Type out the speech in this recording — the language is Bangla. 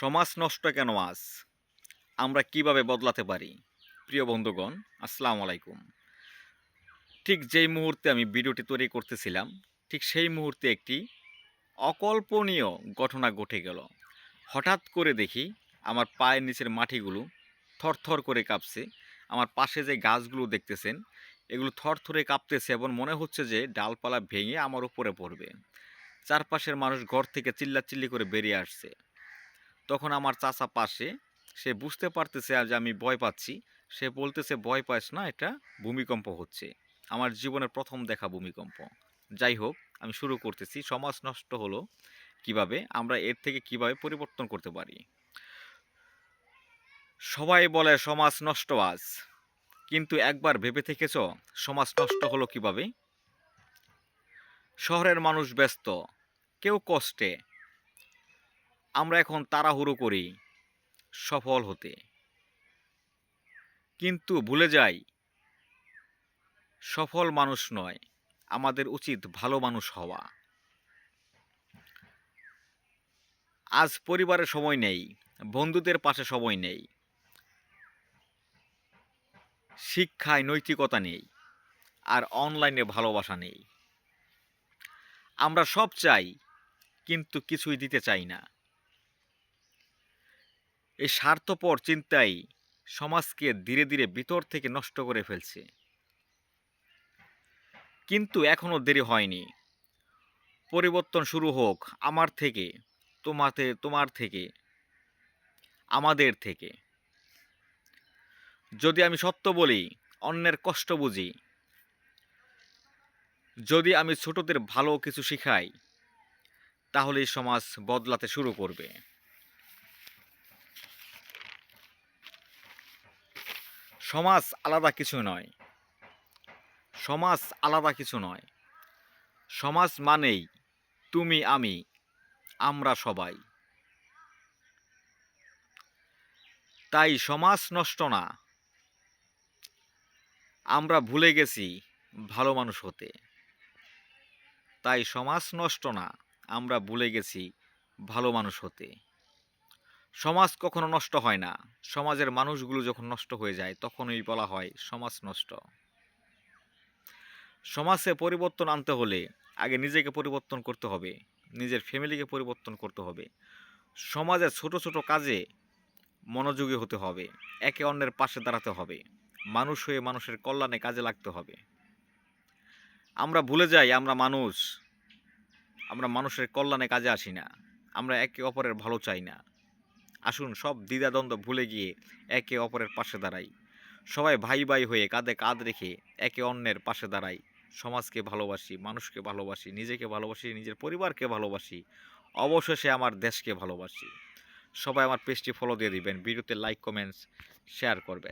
সমাজ নষ্ট কেন আজ? আমরা কীভাবে বদলাতে পারি? প্রিয় বন্ধুগণ, আসসালামু আলাইকুম। ঠিক যেই মুহূর্তে আমি ভিডিওটি তৈরি করতেছিলাম, ঠিক সেই মুহূর্তে একটি অকল্পনীয় ঘটনা ঘটে গেল। হঠাৎ করে দেখি আমার পায়ের নিচের মাটিগুলো থরথর করে কাঁপছে। আমার পাশে যে গাছগুলো দেখতেছেন, এগুলো থরথরে কাঁপতেছে এবং মনে হচ্ছে যে ডালপালা ভেঙে আমার উপরে পড়বে। চারপাশের মানুষ ঘর থেকে চিল্লাচিল্লি করে বেরিয়ে আসছে। তখন আমার চাচা পাশে, সে বুঝতে পারতেছে যে আমি ভয় পাচ্ছি। সে বলতেছে, ভয় পাস না, এটা ভূমিকম্প হচ্ছে। আমার জীবনের প্রথম দেখা ভূমিকম্প। যাই হোক, আমি শুরু করতেছি। সমাজ নষ্ট হলো কীভাবে? আমরা এর থেকে কীভাবে পরিবর্তন করতে পারি? সবাই বলে, সমাজ নষ্ট আজ। কিন্তু একবার ভেবে থেকেছ, সমাজ নষ্ট হলো কীভাবে? শহরের মানুষ ব্যস্ত, কেউ কষ্টে আমরা এখন তাড়াহুড়ো করি সফল হতে। কিন্তু ভুলে যাই, সফল মানুষ নয়, আমাদের উচিত ভালো মানুষ হওয়া। আজ পরিবারের সময় নেই, বন্ধুদের পাশে সময় নেই, শিক্ষায় নৈতিকতা নেই, আর অনলাইনে ভালোবাসা নেই। আমরা সব চাই, কিন্তু কিছুই দিতে চাই না। এই স্বার্থপর চিন্তাই সমাজকে ধীরে ধীরে ভিতর থেকে নষ্ট করে ফেলছে। কিন্তু এখনও দেরি হয়নি। পরিবর্তন শুরু হোক আমার থেকে, তোমাতে, তোমার থেকে, আমাদের থেকে। যদি আমি সত্য বলি, অন্যের কষ্ট বুঝি। যদি আমি ছোটদের ভালো কিছু শিখাই তাহলে সমাজ বদলাতে শুরু করবে। সমাজ আলাদা কিছু নয়। সমাজ আলাদা কিছু নয়। সমাজ মানেই তুমি, আমি, আমরা সবাই। তাই সমাজ নষ্ট না। আমরা ভুলে গেছি ভালো মানুষ হতে। তাই সমাজ নষ্ট না। আমরা ভুলে গেছি ভালো মানুষ হতে। সমাজ কখনো নষ্ট হয় না। সমাজের মানুষগুলো যখন নষ্ট হয়ে যায়, তখনই বলা হয় সমাজ নষ্ট। সমাজে পরিবর্তন আনতে হলে আগে নিজেকে পরিবর্তন করতে হবে, নিজের ফ্যামিলিকে পরিবর্তন করতে হবে। সমাজের ছোট ছোট কাজে মনোযোগী হতে হবে, একে অন্যের পাশে দাঁড়াতে হবে, মানুষ হয়ে মানুষের কল্যাণে কাজে লাগতে হবে। আমরা ভুলে যাই আমরা মানুষ, আমরা মানুষের কল্যাণে কাজে আসি না, আমরা একে অপরের ভালো চাই না। আসুন সব দ্বিধাদ্বন্দ্ব ভুলে গিয়ে একে অপরের পাশে দাঁড়াই। সবাই ভাই ভাই হয়ে কাঁধে কাঁধ রেখে একে অন্যের পাশে দাঁড়াই। সমাজকে ভালোবাসি, মানুষকে ভালোবাসি, নিজেকে ভালোবাসি, নিজের পরিবারকে ভালোবাসি, অবশেষে আমার দেশকে ভালোবাসি। সবাই আমার পেজটি ফলো দিয়ে দিবেন, ভিডিওতে লাইক কমেন্টস শেয়ার করবেন।